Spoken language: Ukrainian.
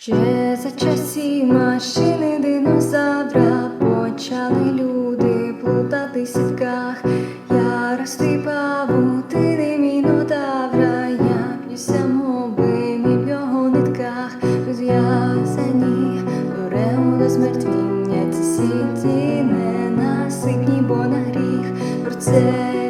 Ще за часів машини динозавра почали люди плутати сітках. Я рости павутини мінотавра, я п'юся і в його нитках, розв'язані дорему на смертвіння ці сіті не насипні, бо на гріх про це.